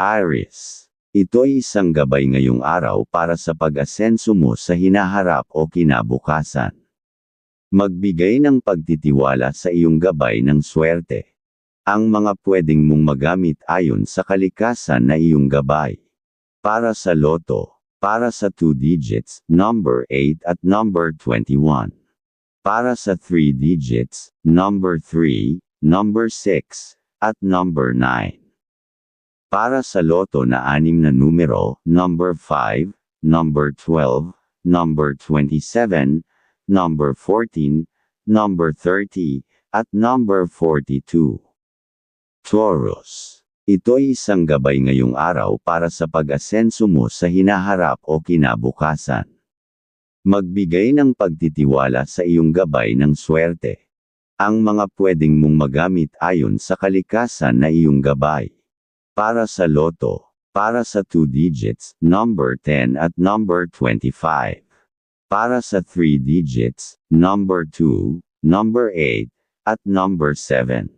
Aries. Ito ay isang gabay ngayong araw para sa pag-asenso mo sa hinaharap o kinabukasan. Magbigay ng pagtitiwala sa iyong gabay ng swerte. Ang mga pwedeng mong magamit ayon sa kalikasan na iyong gabay. Para sa loto, para sa 2 digits, number 8 at number 21. Para sa 3 digits, number 3, number 6, at number 9. Para sa loto na anim na numero, number 5, number 12, number 27, number 14, number 30, at number 42. Taurus. Ito ay isang gabay ngayong araw para sa pag-asenso mo sa hinaharap o kinabukasan. Magbigay ng pagtitiwala sa iyong gabay ng swerte. Ang mga pwedeng mong magamit ayon sa kalikasan na iyong gabay. Para sa loto, para sa 2 digits, number 10 at number 25. Para sa 3 digits, number 2, number 8, at number 7.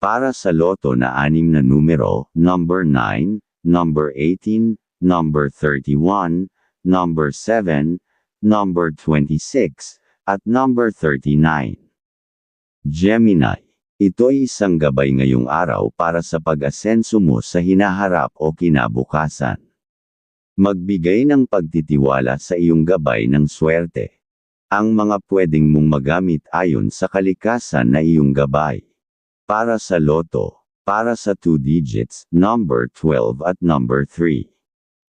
Para sa loto na anim na numero, number 9, number 18, number 31, number 7, number 26, at number 39. Gemini. Ito ay isang gabay ngayong araw para sa pag-asenso mo sa hinaharap o kinabukasan. Magbigay ng pagtitiwala sa iyong gabay ng swerte. Ang mga pwedeng mong magamit ayon sa kalikasan na iyong gabay. Para sa loto, para sa 2 digits, number 12 at number 3.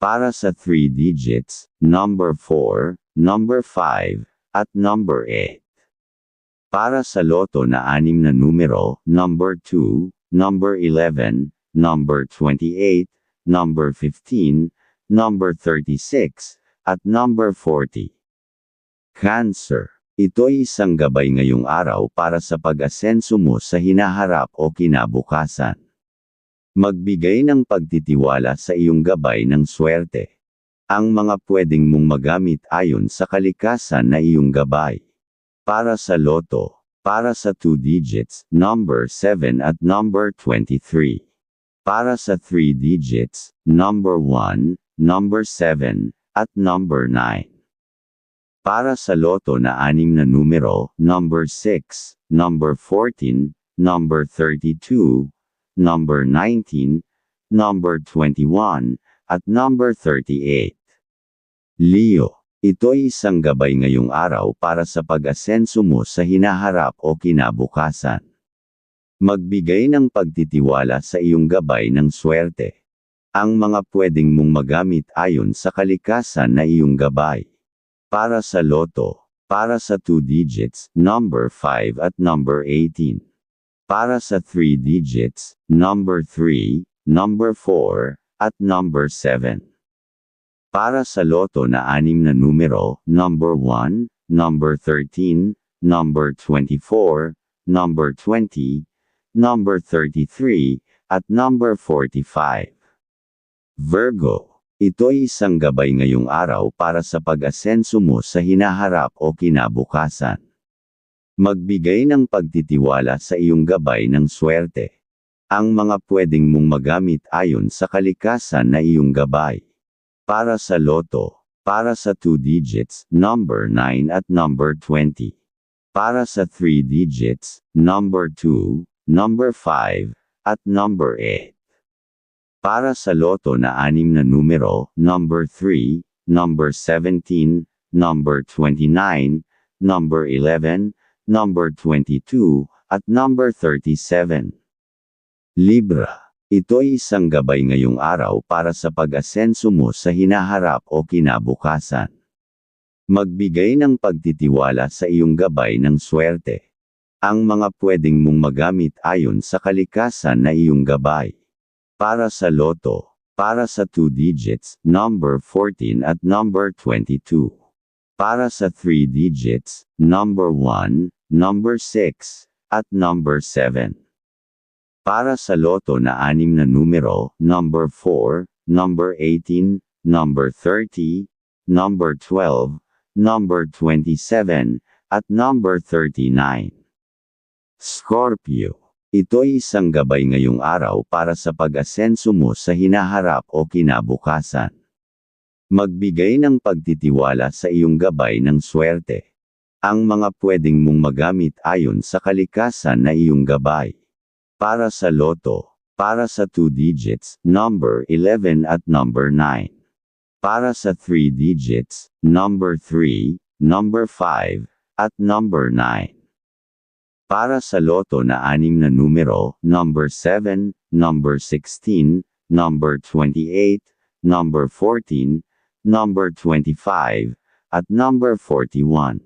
Para sa 3 digits, number 4, number 5, at number 8. Para sa loto na anim na numero, number 2, number 11, number 28, number 15, number 36, at number 40. Cancer. Ito ay isang gabay ngayong araw para sa pag-asenso mo sa hinaharap o kinabukasan. Magbigay ng pagtitiwala sa iyong gabay ng swerte. Ang mga pwedeng mong magamit ayon sa kalikasan na iyong gabay. Para sa loto, para sa 2 digits, number 7 at number 23. Para sa 3 digits, number 1, number 7, at number 9. Para sa loto na anim na numero, number 6, number 14, number 32, number 19, number 21, at number 38. Leo. Ito ay isang gabay ngayong araw para sa pag-asenso mo sa hinaharap o kinabukasan. Magbigay ng pagtitiwala sa iyong gabay ng swerte. Ang mga pwedeng mong magamit ayon sa kalikasan na iyong gabay. Para sa loto, para sa 2 digits, number 5 at number 18. Para sa 3 digits, number 3, number 4, at number 7. Para sa loto na anim na numero, number 1, number 13, number 24, number 20, number 33, at number 45. Virgo. Ito ay isang gabay ngayong araw para sa pag-asenso mo sa hinaharap o kinabukasan. Magbigay ng pagtitiwala sa iyong gabay ng swerte. Ang mga pwedeng mong magamit ayon sa kalikasan na iyong gabay. Para sa loto. Para sa 2 digits, number 9 at number 20. Para sa 3 digits, number 2, number 5, at number 8. Para sa loto na anim na numero, number 3, number 17, number 29, number 11, number 22, at number 37. Libra. Ito ay isang gabay ngayong araw para sa pag-asenso mo sa hinaharap o kinabukasan. Magbigay ng pagtitiwala sa iyong gabay ng swerte. Ang mga pwedeng mong magamit ayon sa kalikasan na iyong gabay. Para sa loto, para sa 2 digits, number 14 at number 22. Para sa 3 digits, number 1, number 6, at number 7. Para sa loto na anim na numero, number 4, number 18, number 30, number 12, number 27, at number 39. Scorpio. Ito'y isang gabay ngayong araw para sa pag-asenso mo sa hinaharap o kinabukasan. Magbigay ng pagtitiwala sa iyong gabay ng swerte. Ang mga pwedeng mong magamit ayon sa kalikasan na iyong gabay. Para sa loto, para sa 2 digits, number 11 at number 9. Para sa 3 digits, number 3, number 5, at number 9. Para sa loto na anim na numero, number 7, number 16, number 28, number 14, number 25, at number 41.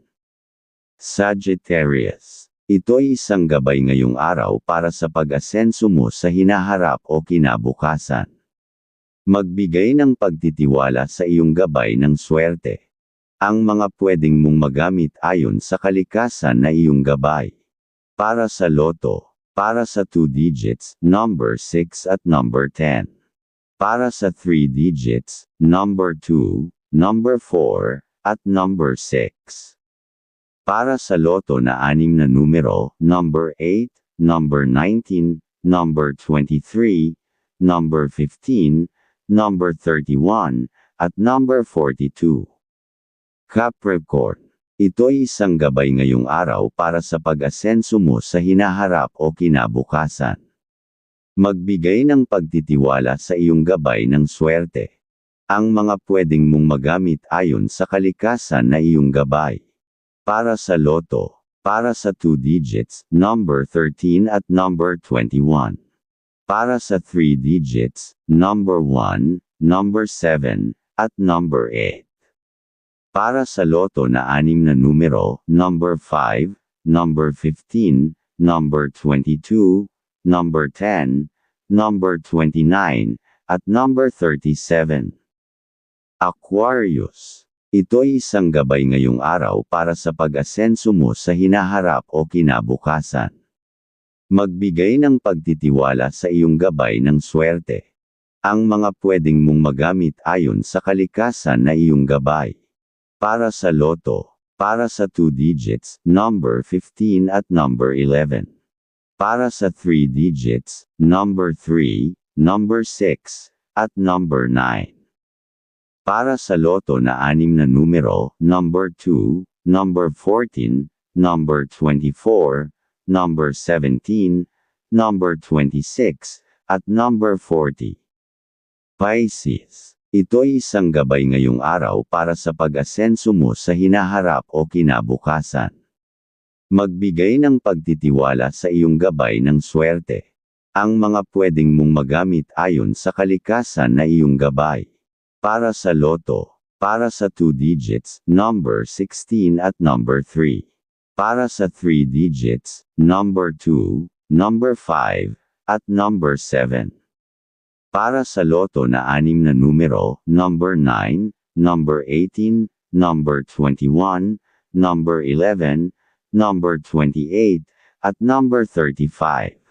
Sagittarius. Ito'y isang gabay ngayong araw para sa pag-asenso mo sa hinaharap o kinabukasan. Magbigay ng pagtitiwala sa iyong gabay ng swerte. Ang mga pwedeng mong magamit ayon sa kalikasan na iyong gabay. Para sa loto, para sa 2 digits, number 6 at number 10. Para sa 3 digits, number 2, number 4, at number 6. Para sa loto na anim na numero, number 8, number 19, number 23, number 15, number 31, at number 42. Capricorn Ito'y isang gabay ngayong araw para sa pag-asenso mo sa hinaharap o kinabukasan. Magbigay ng pagtitiwala sa iyong gabay ng swerte. Ang mga pwedeng mong magamit ayon sa kalikasan na iyong gabay. Para sa loto, para sa 2 digits, number 13 at number 21. Para sa 3 digits, number 1, number 7, at number 8. Para sa loto na anim na numero, number 5, number 15, number 22, number 10, number 29, at number 37. Aquarius. Ito'y isang gabay ngayong araw para sa pag-asenso mo sa hinaharap o kinabukasan. Magbigay ng pagtitiwala sa iyong gabay ng swerte. Ang mga pwedeng mong magamit ayon sa kalikasan na iyong gabay. Para sa loto. Para sa 2 digits, number 15 at number 11. Para sa 3 digits, number 3, number 6, at number 9. Para sa loto na anim na numero, number 2, number 14, number 24, number 17, number 26, at number 40. Pisces Ito'y isang gabay ngayong araw para sa pag-asenso mo sa hinaharap o kinabukasan. Magbigay ng pagtitiwala sa iyong gabay ng swerte. Ang mga pwedeng mong magamit ayon sa kalikasan na iyong gabay. Para sa loto, para sa 2 digits, number 16 at number 3. Para sa 3 digits, number 2, number 5, at number 7. Para sa loto na anim na numero, number 9, number 18, number 21, number 11, number 28, at number 35.